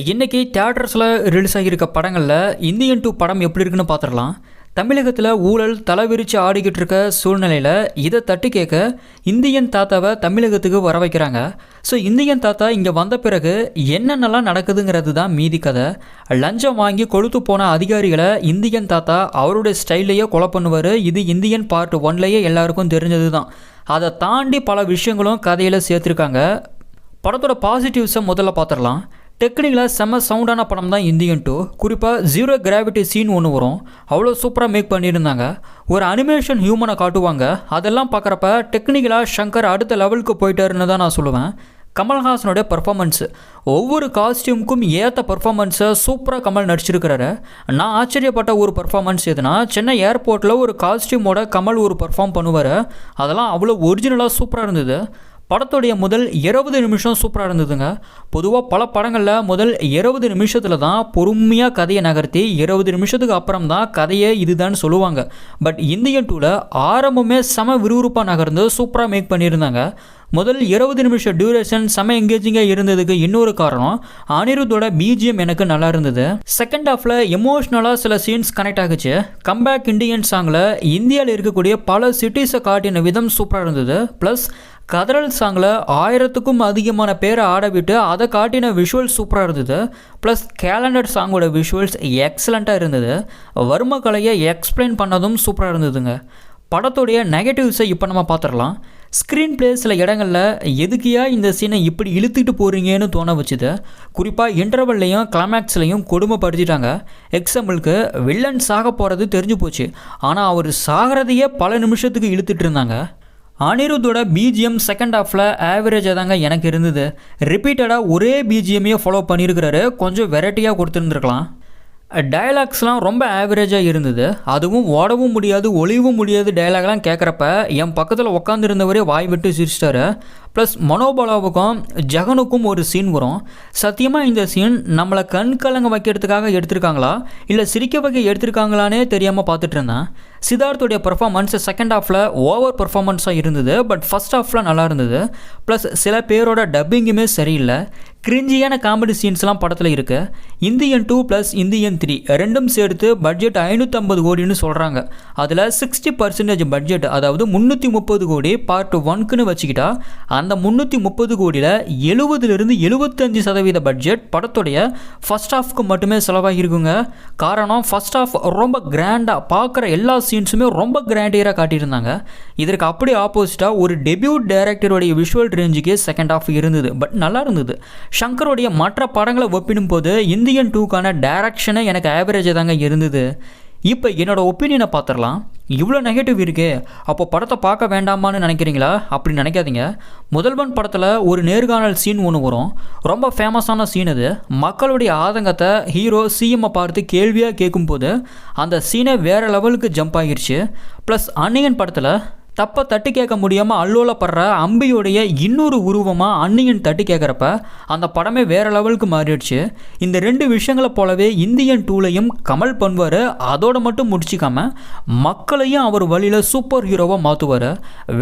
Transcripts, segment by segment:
இன்றைக்கி தியேட்டர்ஸில் ரிலீஸ் ஆகியிருக்க படங்களில் Indian two படம் எப்படி இருக்குன்னு பார்த்துடலாம். தமிழகத்தில் ஊழல் தலைவிரிச்சு ஆடிக்கிட்டு இருக்க சூழ்நிலையில் இதை தட்டி கேட்க இந்தியன் தாத்தாவை தமிழகத்துக்கு வர வைக்கிறாங்க. ஸோ இந்தியன் தாத்தா இங்கே வந்த பிறகு என்னென்னலாம் நடக்குதுங்கிறது தான் மீதி கதை. லஞ்சம் வாங்கி கொழுத்து போன அதிகாரிகளை இந்தியன் தாத்தா அவருடைய ஸ்டைல்லையே கொலை பண்ணுவார். இது இந்தியன் பார்ட் ஒன்லேயே எல்லாருக்கும் தெரிஞ்சது தான். அதை தாண்டி பல விஷயங்களும் கதையில் சேர்த்துருக்காங்க. படத்தோட பாசிட்டிவ்ஸை முதல்ல பார்த்துடலாம். டெக்னிக்கலாக செம்ம சவுண்டான படம் தான் இந்தியன் டூ. குறிப்பாக ஜீரோ கிராவிட்டி சீன் ஒன்று வரும். அவ்வளோ சூப்பராக மேக் பண்ணியிருந்தாங்க. ஒரு அனிமேஷன் ஹியூமனை காட்டுவாங்க. அதெல்லாம் பார்க்குறப்ப டெக்னிக்கலாக ஷங்கர் அடுத்த லெவலுக்கு போயிட்டாருன்னு தான் நான் சொல்லுவேன். கமல்ஹாசனுடைய பர்ஃபாமன்ஸ் ஒவ்வொரு காஸ்டியூமுக்கும் ஏற்ற பர்ஃபாமன்ஸை சூப்பராக கமல் நடிச்சிருக்கிறாரு. நான் ஆச்சரியப்பட்ட ஒரு பர்ஃபாமன்ஸ் எதுனா சென்னை ஏர்போர்ட்டில் ஒரு காஸ்டியூமோட கமல் ஒரு பர்ஃபார்ம் பண்ணுவார். அதெல்லாம் அவ்வளோ ஒரிஜினலாக சூப்பராக இருந்தது. படத்துடைய முதல் இருபது நிமிஷம் சூப்பராக இருந்ததுங்க. பொதுவாக பல படங்களில் முதல் இருபது நிமிஷத்தில் தான் பொறுமையாக கதையை நகர்த்தி இருபது நிமிஷத்துக்கு அப்புறம் தான் கதையை இதுதான் சொல்லுவாங்க. பட் இந்தியன் டூவில் ஆரம்பமே செம விறுவிறுப்பாக நகர்ந்து சூப்பராக மேக் பண்ணியிருந்தாங்க. முதல் இருபது நிமிஷம் டியூரேஷன் செம எங்கேஜிங்காக இருந்ததுக்கு இன்னொரு காரணம் அனிருத்தோட பிஜிஎம் எனக்கு நல்லா இருந்தது. செகண்ட் ஹாஃபில் எமோஷ்னலாக சில சீன்ஸ் கனெக்ட் ஆகுச்சு. கம்பேக் இண்டியன் சாங்கில் இந்தியாவில் இருக்கக்கூடிய பல சிட்டிஸை காட்டின விதம் சூப்பராக இருந்தது. ப்ளஸ் கதறல் சாங்கில் ஆயிரத்துக்கும் அதிகமான பேரை ஆடவிட்டு அதை காட்டின விஷுவல்ஸ் சூப்பராக இருந்தது. ப்ளஸ் கேலண்டர் சாங்கோட விஷுவல்ஸ் எக்ஸலண்ட்டாக இருந்தது. வர்ம கலையை எக்ஸ்பிளைன் பண்ணதும் சூப்பராக இருந்ததுங்க. படத்துடைய நெகட்டிவ்ஸை இப்போ நம்ம பார்த்துடலாம். ஸ்க்ரீன் பிளே சில இடங்களில் எதுக்கியா இந்த சீனை இப்படி இழுத்துட்டு போகிறீங்கன்னு தோண வச்சுது. குறிப்பாக இன்டர்வல்லையும் கிளைமேக்ஸ்லையும் கொடுமைப்படுத்திட்டாங்க. எக்ஸாம்பிளுக்கு வில்லன் சாக போகிறது தெரிஞ்சு போச்சு. ஆனால் அவர் சாகிறதையே பல நிமிஷத்துக்கு இழுத்துட்டு இருந்தாங்க. அனிருத்தோட பிஜிஎம் செகண்ட் ஹாஃபில் ஆவரேஜாக தாங்க எனக்கு இருந்தது. ரிப்பீட்டடாக ஒரே பிஜிஎம்மையே ஃபாலோ பண்ணியிருக்கிறாரு கொஞ்சம் வெரைட்டியாக கொடுத்துருந்துருக்கலாம். டயலாக்ஸ்லாம் ரொம்ப ஆவரேஜாக இருந்தது. அதுவும் ஓடவும் முடியாது ஒளிவும் முடியாது டயலாக்லாம் கேட்குறப்ப என் பக்கத்தில் உட்காந்துருந்தவரே வாய் விட்டு சிரிச்சிட்டாரு. ப்ளஸ் மனோபாலாவுக்கும் ஜெகனுக்கும் ஒரு சீன் வரும். சத்தியமாக இந்த சீன் நம்மளை கண் கலங்க வைக்கிறதுக்காக எடுத்திருக்காங்களா? இல்லை சிரிக்க வைக்க எடுத்திருக்காங்களானே தெரியாமல் பார்த்துட்டு இருந்தேன். சித்தார்த்துடைய பர்ஃபார்மன்ஸ் செகண்ட் ஹாஃபில் ஓவர் பர்ஃபார்மன்ஸாக இருந்தது பட் ஃபஸ்ட் ஹாஃபில் நல்லா இருந்தது. ப்ளஸ் சில பேரோட டப்பிங்குமே சரியில்லை. கிரிஞ்சியான காமெடி சீன்ஸ்லாம் படத்தில் இருக்குது Indian two plus Indian three ரெண்டும் சேர்த்து பட்ஜெட் ஐநூற்றம்பது கோடின்னு சொல்கிறாங்க அதில் சிக்ஸ்டி பர்சன்டேஜ் பட்ஜெட் அதாவது முந்நூற்றி முப்பது கோடி பார்ட் ஒன்க்குன்னு வச்சுக்கிட்டா அந்த அந்த முந்நூற்றி முப்பது கோடியில் எழுபதுலேருந்து எழுபத்தஞ்சு சதவீத பட்ஜெட் படத்துடைய ஃபஸ்ட் ஹாஃப்க்கு மட்டுமே செலவாகிருக்குங்க காரணம் ஃபஸ்ட் ஹாஃப் ரொம்ப கிராண்டாக பார்க்குற எல்லா சீன்ஸுமே ரொம்ப கிராண்டியராக காட்டியிருந்தாங்க. இதற்கு அப்படி ஆப்போசிட்டாக ஒரு டெபியூட் டைரக்டருடைய விஷுவல் ரேஞ்சுக்கு செகண்ட் ஹாஃப் இருந்தது. பட் நல்லா இருந்தது. ஷங்கருடைய மற்ற படங்களை ஒப்பிடும்போது இந்தியன் டூக்கான டைரக்ஷனே எனக்கு ஆவரேஜாக தாங்க இருந்தது. இப்போ என்னோடய ஒப்பீனியனை பார்த்துடலாம் இவ்வளோ நெகட்டிவ் இருக்கே. அப்போ படத்தை பார்க்க வேண்டாமான்னு நினைக்கிறீங்களா? அப்படின்னு நினைக்காதீங்க. முதல்வன் படத்தில் ஒரு நேர்காணல் சீன் ஒன்று வரும். ரொம்ப ஃபேமஸான சீன் அது. மக்களுடைய ஆதங்கத்தை ஹீரோ சிஎம்மை பார்த்து கேள்வியாக கேட்கும்போது அந்த சீனை வேறு லெவலுக்கு ஜம்ப் ஆகிருச்சு. ப்ளஸ் அன்னியன் படத்தில் தப்பை தட்டி கேட்க முடியாமல் அல்லோலப்படுற அம்பியுடைய இன்னொரு உருவமாக அன்னியன் தட்டி கேட்குறப்ப அந்த படமே வேறு லெவலுக்கு மாறிடுச்சு. இந்த ரெண்டு விஷயங்களை போலவே இந்தியன் டூலையும் கமல் பண்ணுவார். அதோடு மட்டும் முடிச்சிக்காம மக்களையும் அவர் வழியில் சூப்பர் ஹீரோவாக மாற்றுவார்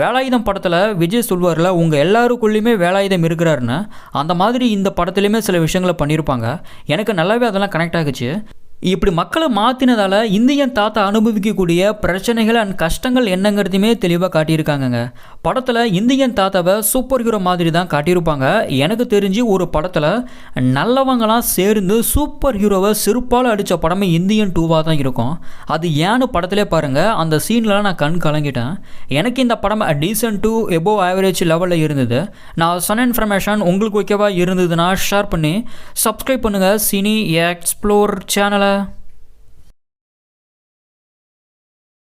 வேலாயுதம் படத்தில் விஜய் சொல்வார்ல உங்கள் எல்லாருக்குள்ளேயுமே வேலாயுதம் இருக்கிறாருன்னு. அந்த மாதிரி இந்த படத்துலையுமே சில விஷயங்களை பண்ணியிருப்பாங்க எனக்கு நல்லாவே அதெல்லாம் கனெக்ட் ஆகுச்சு. இப்படி மக்களை மாற்றினதால் இந்தியன் தாத்தா அனுபவிக்கக்கூடிய பிரச்சனைகள் அண்ட் கஷ்டங்கள் என்னங்கிறதையுமே தெளிவாக காட்டியிருக்காங்கங்க. படத்தில் இந்தியன் தாத்தாவை சூப்பர் ஹீரோ மாதிரி தான் காட்டியிருப்பாங்க. எனக்கு தெரிஞ்சு ஒரு படத்தில் நல்லவங்களாம் சேர்ந்து சூப்பர் ஹீரோவை செருப்பால் அடித்த படமே இந்தியன் டூவாக தான் இருக்கும். அது ஏன்னு படத்திலே பாருங்கள் அந்த சீன்லாம் நான் கண் கலங்கிட்டேன். எனக்கு இந்த படம் டீசன்ட் டூ எபோவ் ஆவரேஜ் லெவலில் இருந்தது. நான் சொன்ன இன்ஃபர்மேஷன் உங்களுக்கு ஓகேவாக இருந்ததுன்னா ஷேர் பண்ணி சப்ஸ்கிரைப் பண்ணுங்கள் சினி எக்ஸ்ப்ளோர் சேனலை uh,